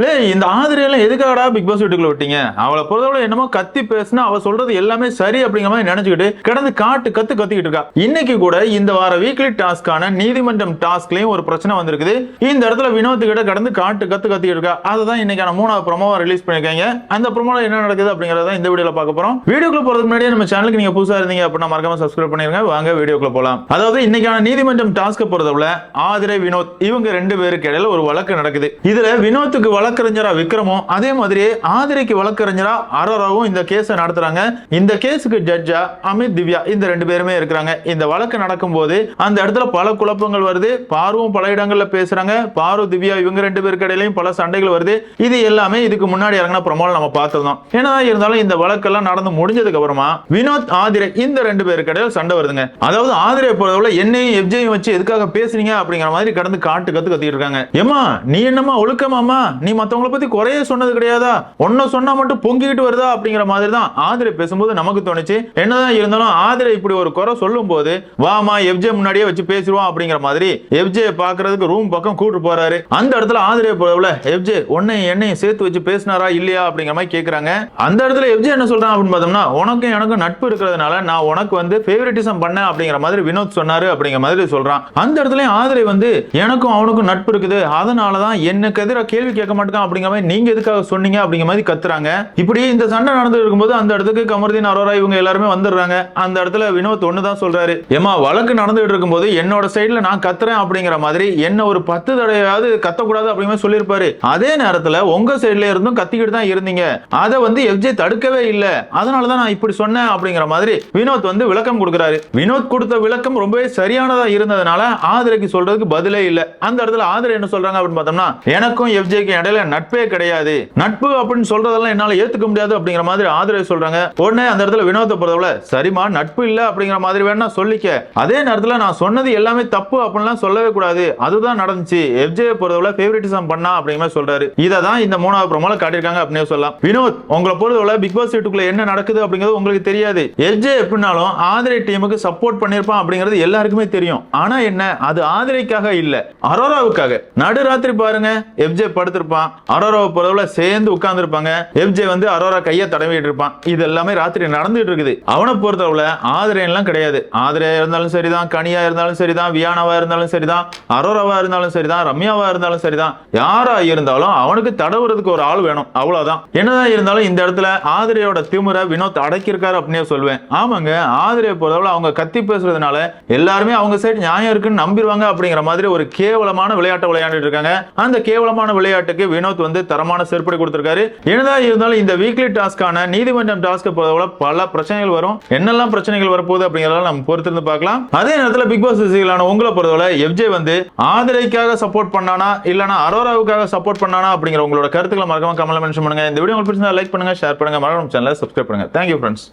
இல்லை இந்த ஆதிரியெல்லாம் எதுக்காகடா big pass வீட்டுக்குள்ள விட்டீங்க? அவளை பொறுத்தவரை என்னமோ கத்தி பேசினா அவள் சொல்றது எல்லாமே சரி அப்படிங்கிற மாதிரி நினைச்சுக்கிட்டு கிடந்து காட்டு கத்து கத்திக்கிட்டு இருக்கா. இன்னைக்கு கூட இந்த வார வீக்லி டாஸ்கான நீதிமன்றம் டாஸ்க்லயும் ஒரு பிரச்சனை வந்திருக்குது. இந்த இடத்துல வினோத் கிட்ட கடந்து காட்டு கத்து கத்திக்கிட்டு இருக்கா. அதுதான் இன்னைக்கான மூணாவது ப்ரோமோவை ரிலீஸ் பண்ணிருக்காங்க அந்த ப்ரோமோல என்ன நடக்குது அப்படிங்கறத இந்த வீடியோல பார்க்க போறோம். வீடியோக்குள்ள போறதுக்கு முன்னாடி நம்ம சேனலுக்கு நீங்க புதுசா இருந்தீங்க அப்படின்னா மறக்காம சப்ஸ்கிரைப் பண்ணிருங்க. வாங்க வீடியோக்குள்ள போலாம். அதாவது இன்னைக்கான நீதிமன்றம் டாஸ்க் போறதுல ஆதிரை வினோத் இவங்க ரெண்டு பேருக்கு இடையில ஒரு வழக்கு நடக்குது. இதுல வினோத்துக்கு வழக்கு வழக்கறிஞரா விக்ரமும் அதே மாதிரி ஆதிரைக்கு வழக்கறிஞரா அரோராவும் இந்த கேஸை நடத்துறாங்க. இந்த கேஸுக்கு ஜட்ஜா அமித் திவ்யா இந்த ரெண்டு பேருமே இருக்கிறாங்க. இந்த வழக்கு நடக்கும் போது அந்த இடத்துல பல குழப்பங்கள் வருது. பார்வும் பல இடங்கள்ல பேசுறாங்க. பாரு திவ்யா இவங்க ரெண்டு பேருக்கு இடையிலையும் பல சண்டைகள் வருது. இது எல்லாமே இதுக்கு முன்னாடி இறங்கின பிரமோல நம்ம பார்த்திருந்தோம் என்னதான் இருந்தாலும் இந்த வழக்கெல்லாம் நடந்து முடிஞ்சதுக்கு அப்புறமா வினோத் ஆதிரை இந்த ரெண்டு பேருக்கு இடையில சண்டை வருதுங்க. அதாவது ஆதிரை பொறுத்தவரை என்னையும் எஃப்ஜையும் வச்சு எதுக்காக பேசுறீங்க அப்படிங்கிற மாதிரி கடந்து காட்டு கத்து கத்திட்டு இருக்காங்க. ஏமா நீ என்னமா ஒழுக்கமாமா நீ மத்தவங்கள பத்தி குறைய சொன்னது கிடையாதா? ஒன்ன சொன்னா மட்டும் பொங்கிக்கிட்டு வருதா அப்படிங்கிற மாதிரி தான் ஆதிரை பேசும்போது நமக்கு தோணுச்சு. என்னதான் இருந்தாலும் ஆதிரை இப்படி ஒரு குறை சொல்லும் போது வாமா எஃப்ஜே முன்னாடியே வச்சு பேசிடுவோம் அப்படிங்கிற மாதிரி எஃப்ஜே பாக்குறதுக்கு ரூம் பக்கம் கூட்டு போறாரு. அந்த இடத்துல ஆதிரை போல எஃப்ஜே உன்னையும் என்னையும் சேர்த்து வச்சு பேசினாரா இல்லையா அப்படிங்கிற மாதிரி கேக்குறாங்க. அந்த இடத்துல எஃப்ஜே என்ன சொல்றான் அப்படின்னு பார்த்தோம்னா உனக்கும் எனக்கும் நட்பு இருக்கிறதுனால நான் உனக்கு வந்து ஃபேவரட்டிசம் பண்ணேன் அப்படிங்கிற மாதிரி வினோத் சொன்னாரு அப்படிங்கிற மாதிரி சொல்றான். அந்த இடத்துல ஆதிரை வந்து எனக்கும் அவனுக்கும் நட்பு இருக்குது. அதனாலதான் எனக்கு எதிராக கேள்வி கேட்க மாட்டேங்க அப்படிங்கிற மாதிரி நீங்க எதுக்காக சொன்னீங்க அப்படிங்கிற மாதிரி கத்துறாங்க. இப்படி இந்த சண்டை நடந்து இருக்கும்போது அந்த இடத்துக்கு கமர்தீன் அரோரா இவங்க எல்லாருமே வந்துடுறாங்க. அந்த இடத்துல வினோத் ஒண்ணு தான் சொல்றாரு. ஏமா வழக்கு நடந்துகிட்டு இருக்கும்போது என்னோட சைடுல நான் கத்துறேன் அப்படிங்கிற மாதிரி என்ன ஒரு பத்து தடவையாவது கத்தக்கூடாது அப்படிங்கிற மாதிரி சொல்லியிருப்பாரு. அதே நேரத்துல உங்க சைடுல இருந்தும் கத்திக்கிட்டு தான் இருந்தீங்க. அதை வந்து எஃப்ஜே தடுக்கவே இல்லை. அதனாலதான் நான் இப்படி சொன்னேன் அப்படிங்கிற மாதிரி வினோத் வந்து விளக்கம் கொடுக்குறாரு. வினோத் கொடுத்த விளக்கம் ரொம்பவே சரியானதா இருந்ததுனால ஆதரைக்கு சொல்றதுக்கு பதிலே இல்ல. அந்த இடத்துல ஆதரை என்ன சொல்றாங்க அப்படின்னு பார்த்தோம்னா எனக்கும் எஃப்ஜேக்கும் இடையில நட்பே கிடையாது. நட்பு அப்படின்னு சொல்றதெல்லாம் என்னால ஏத்துக்க முடியாது அப்படிங்கிற மாதிரி ஆதரவு சொல்றாங்க. உடனே அந்த இடத்துல வினோத்தை பொறுத்தவரை சரிமா நட்பு இல்ல அப்படிங்கிற மாதிரி வேணா சொல்லிக்க. அதே நேரத்துல நான் சொன்னது எல்லாமே தப்பு அப்படின்லாம் சொல்லவே கூடாது. அதுதான் நடந்துச்சு. எஃப்ஜே பொறுத்தவரை ஃபேவரட்டிசம் பண்ணா அப்படிங்கிற மாதிரி சொல்றாரு. இதை தான் இந்த மூணாவது ப்ரோமோல காட்டியிருக்காங்க அப்படின்னு சொல்லலாம். வினோத் உங்களை பொறுத்தவரை பிக் பாஸ் வீட்டுக்குள்ள என்ன நடக்குது அப்படிங்கிறது உங்களுக்கு தெரியாது. எஃப்ஜே எப்படினாலும் ஆதிரை டீமுக்கு சப்போர்ட் பண்ணிருப்பான் அப்படிங்கிறது எல்லாருக்குமே தெரியும். ஆனா என்ன? அது ஆதிரைக்காக இல்ல அரோராவுக்காக. நடுராத்திரி பாருங்க எஃப்ஜே படுத்திருப்பான். அரோராவை பொறுத்தவரை சேர்ந்து உட்கார்ந்து இருப்பாங்க எஃப்ஜே வந்து அரோரா கையை தடவிட்டு இருப்பான். இது எல்லாமே ராத்திரி நடந்துட்டு இருக்குது. அவனை பொறுத்தவரை ஆதிரை எல்லாம் கிடையாது. ஆதிரையா இருந்தாலும் சரிதான் கனியா இருந்தாலும் சரிதான் வியானாவா இருந்தாலும் சரிதான் அரோராவா இருந்தாலும் சரிதான் ரம்யாவா இருந்தாலும் சரிதான். யாரா இருந்தாலும் அவனுக்கு தடவுறதுக்கு ஒரு ஆள் வேணும். அவ்வளவுதான். என்னதான் இருந்தாலும் இந்த இடத்துல ஆதிரையோட திமுறை வினோத் அடக்கியிருக்காரு அப்படின்னு சொல்லுவேன் ஆமாங்க ஆதிரையை பொறுத்தவரை அவங்க கத்தி பேசுறதுனால எல்லாருமே அவங்க சைடு நியாயம் இருக்குன்னு நம்பிடுவாங்க அப்படிங்கிற மாதிரி ஒரு கேவலமான விளையாட்டை விளையாண்டுட்டு இருக்காங்க. அந்த கேவலமான விளையாட்டுக்கு வினோத் வந்து தரமான செருப்படி கொடுத்திருக்காரு. என்னதான் இருந்தாலும் இந்த வீக்லி டாஸ்கான நீதிமன்றம் டாஸ்க்கு பொறுத்தவரை பல பிரச்சனைகள் வரும். என்னெல்லாம் பிரச்சனைகள் வரப்போகுது அப்படிங்கிறத நம்ம பொறுத்திருந்து பார்க்கலாம். அதே நேரத்தில் பிக் பாஸ் ரசிகர்களான உங்களை பொறுத்தவரை எஃப்ஜே வந்து ஆதிரைக்காக சப்போர்ட் பண்ணானா இல்லைனா அரோராவுக்காக சப்போர்ட் பண்ணானா அப்படிங்கிற உங்களோட கருத்துக்களை மறக்காம கமெண்ட்ல மென்ஷன் பண்ணுங்க. இந்த வீடியோ உங்களுக்கு பிடிச்சா லைக் பண்ணுங்க ஷேர் பண்ணுங்க. மறக்காம சேனலை சப்ஸ்கிரைப் பண்ணுங்க. Thank you friends